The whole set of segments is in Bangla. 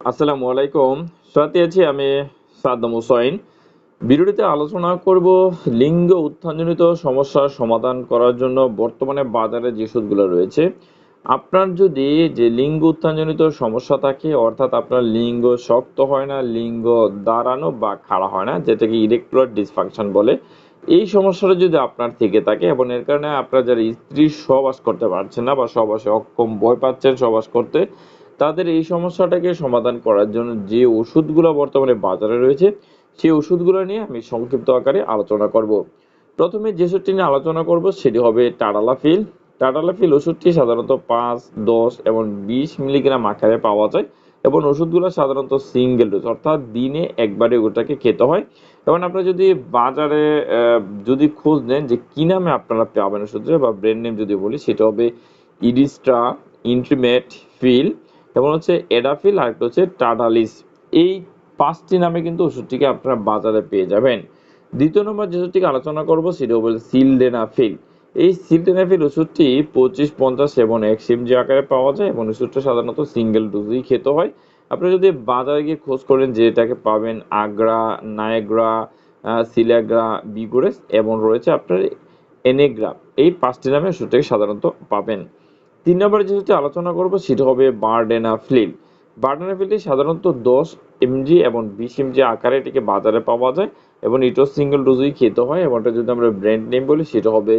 আসসালামু আলাইকুম। সাথে আছি আমি সাদ্দাম হুসাইন ভিডিওটিতে আলোচনা করব লিঙ্গ উত্থানজনিত সমস্যার সমাধান করার জন্য বর্তমানে বাজারে যে ওষুধগুলো রয়েছে। আপনার যদি যে লিঙ্গ উত্থানজনিত সমস্যা থাকে, অর্থাৎ আপনার লিঙ্গ শক্ত হয় না, লিঙ্গ দাঁড়ানো বা খাড়া হয় না, যেটাকে ইরেকটুলার ডিসফাংশন বলে, এই সমস্যাটা যদি আপনার থেকে থাকে এবং এর কারণে আপনার যারা স্ত্রী সহবাস করতে পারছেন না বা সহবাসে অক্ষম ভয় পাচ্ছেন সহবাস করতে তাদের এই সমস্যাটাকে সমাধান করার জন্য যে ওষুধগুলো বর্তমানে বাজারে রয়েছে, সেই ওষুধগুলো নিয়ে আমি সংক্ষিপ্ত আকারে আলোচনা করব। প্রথমে যে ওষুধটি নিয়ে আলোচনা করব, সেটি হবে টাডালাফিল। টাডালাফিল ওষুধটি সাধারণত পাঁচ, দশ এবং বিশ মিলিগ্রাম আকারে পাওয়া যায় এবং ওষুধগুলো সাধারণত সিঙ্গেল ডোজ, অর্থাৎ দিনে একবারে ওটাকে খেতে হয়। এবং আপনারা যদি বাজারে যদি খোঁজ নেন যে কি নামে আপনারা পাবেন ওষুধটা বা ব্র্যান্ড নেম যদি বলি, সেটা হবে ইডিস্ট্রা ইন্ট্রিমেট ফিল এবং হচ্ছে এডাফিল আর একটা হচ্ছে টাডালিস। এই পাঁচটি নামে কিন্তু ওষুধটিকে আপনারা বাজারে পেয়ে যাবেন। দ্বিতীয় নম্বর যে ওষুধটিকে আলোচনা করব সেটা হবে সিলডেনাফিল। এই সিলডেনাফিল ওষুধটি পঁচিশ, পঞ্চাশ এবং এক সিমজি আকারে পাওয়া যায় এবং ওষুধটা সাধারণত সিঙ্গেল ডোজেই খেতে হয়। আপনি যদি বাজারে গিয়ে খোঁজ করেন যে এটাকে পাবেন আগ্রা, নায়গ্রা সিলাগ্রা বিগোরেস এবং রয়েছে আপনার এনেগ্রা। এই পাঁচটি নামে ওষুধটাকে সাধারণত পাবেন। তিন নম্বরে যেটি আলোচনা করব সেটা হবে বার্ডেনাফ্লিন বার্ডেনাফ্লিনটি সাধারণত দশ এমজি এবং বিশ এমজি আকারে এটিকে বাজারে পাওয়া যায় এবং এটাও সিঙ্গেল ডোজই খেতে হয় এবং এটা যদি আমরা ব্র্যান্ড নেম বলি সেটা হবে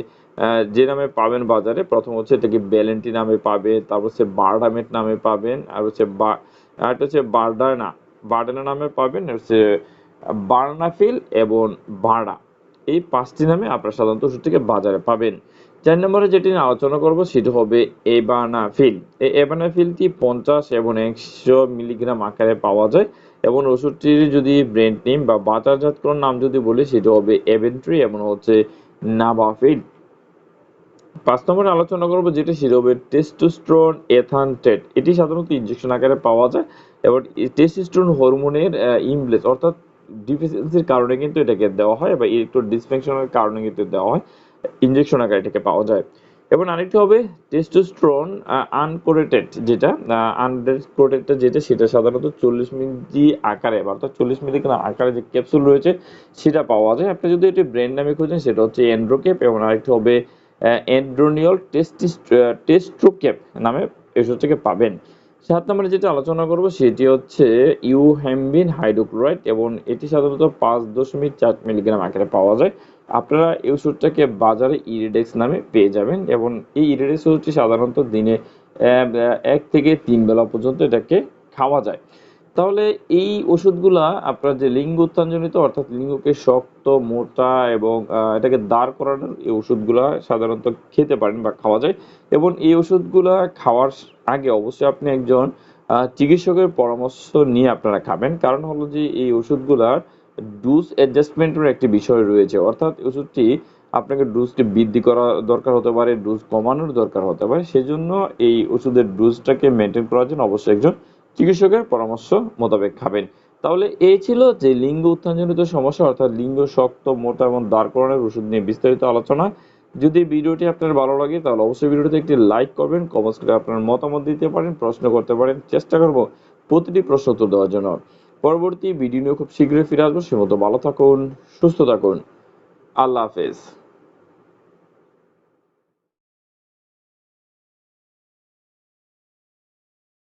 যে নামে পাবেন বাজারে। প্রথম হচ্ছে এটাকে ব্যালেন্টি নামে পাবে তারপর হচ্ছে বার্ডামেট নামে পাবেন, আর হচ্ছে বা এটা হচ্ছে বার্ডানা বার্ডানা নামে পাবেন হচ্ছে বার্নাফিল এবং বার্ডা এই পাঁচটি নামে আপনারা সাধারণত ওষুধটিকে বাজারে পাবেন। চার নম্বরে যেটি নিয়ে আলোচনা করব, সেটি হবে এবানাফিল এই এবানাফিলটি পঞ্চাশ এবং একশো মিলিগ্রাম আকারে পাওয়া যায় এবং ওষুধটির যদি ব্র্যান্ড নেম বা বাজারজাতকরণ নাম যদি বলি, সেটা হবে এভেন্ট্রি এবং হচ্ছে নাবাফিল। পাঁচ নম্বরে আলোচনা করব, যেটা সেটা হবে টেস্টোস্টেরন এথানটেট। এটি সাধারণত ইনজেকশন আকারে পাওয়া যায় এবং টেস্টোস্টেরন হরমোনের ইমব্লেস অর্থাৎ ডিফিসিয়েন্সির কারণে কিন্তু এটাকে দেওয়া হয় বা ইলেকট্রো ডিসফাংশনের কারণে কিন্তু দেওয়া হয়। ইনজেকশন আকারে এটাকে পাওয়া যায়। এবং আরেকটি হবে টেস্টোস্টেরন আনকোরেটেড যেটা আনকোরেটেড যেটা, সেটা সাধারণত চল্লিশ মিলি আকারে বা অর্থাৎ চল্লিশ মিলিগ্রাম আকারে যে ক্যাপসুল রয়েছে, সেটা পাওয়া যায়। আপনি যদি এটি ব্র্যান্ড নামে খুঁজেন, সেটা হচ্ছে এন্ড্রোকেপ এবং আরেকটি হবে এন্ড্রোনিয়ল টেস্টিস টেস্ট্রোকেপ নামে এসব থেকে পাবেন। সাত নম্বরে যেটা আলোচনা করব সেটি হচ্ছে ইউ হ্যাম্বিন হাইড্রোক্লোরাইড এবং এটি সাধারণত পাঁচ দশমিক চার মিলিগ্রাম আকারে পাওয়া যায়। আপনারা এই ওষুধটাকে বাজারে ইরিডেক্স নামে পেয়ে যাবেন এবং এই ইরিডেক্স ওষুধটি সাধারণত দিনে এক থেকে তিন বেলা পর্যন্ত এটাকে খাওয়া যায়। তাহলে এই ওষুধগুলা আপনার যে লিঙ্গ উত্থানজনিত অর্থাৎ লিঙ্গকে শক্ত, মোটা এবং এটাকে দাঁড় করানোর এই ওষুধগুলা সাধারণত খেতে পারেন বা খাওয়া যায়। এবং এই ওষুধগুলা খাওয়ার আগে অবশ্যই আপনি একজন চিকিৎসকের পরামর্শ নিয়ে আপনারা খাবেন। কারণ হলো যে এই ওষুধগুলার ডোজ অ্যাডজাস্টমেন্টের একটি বিষয় রয়েছে। অর্থাৎ ওষুধটি আপনাকে ডোজটি বৃদ্ধি করা দরকার হতে পারে ডোজ কমানোর দরকার হতে পারে। সেজন্য এই ওষুধের ডোজটাকে মেনটেন করার জন্য অবশ্যই একজন চিকিৎসকের পরামর্শ মোতাবেক খাবেন। তাহলে এই ছিল যে লিঙ্গ উত্থানজনিত সমস্যা, অর্থাৎ লিঙ্গ শক্ত, মোটা এবং দাঁড় করানোর ওষুধ নিয়ে বিস্তারিত আলোচনা। যদি ভিডিওটি আপনার ভালো লাগে, তাহলে অবশ্যই ভিডিওতে একটি লাইক করবেন কমেন্টস করে আপনার মতামত দিতে পারেন, প্রশ্ন করতে পারেন, চেষ্টা করব প্রতিটি প্রশ্ন উত্তর দেওয়ার জন্য। পরবর্তী ভিডিও নিয়ে খুব শীঘ্রই ফিরে আসব। সে মতো ভালো থাকুন, সুস্থ থাকুন। আল্লাহ হাফেজ।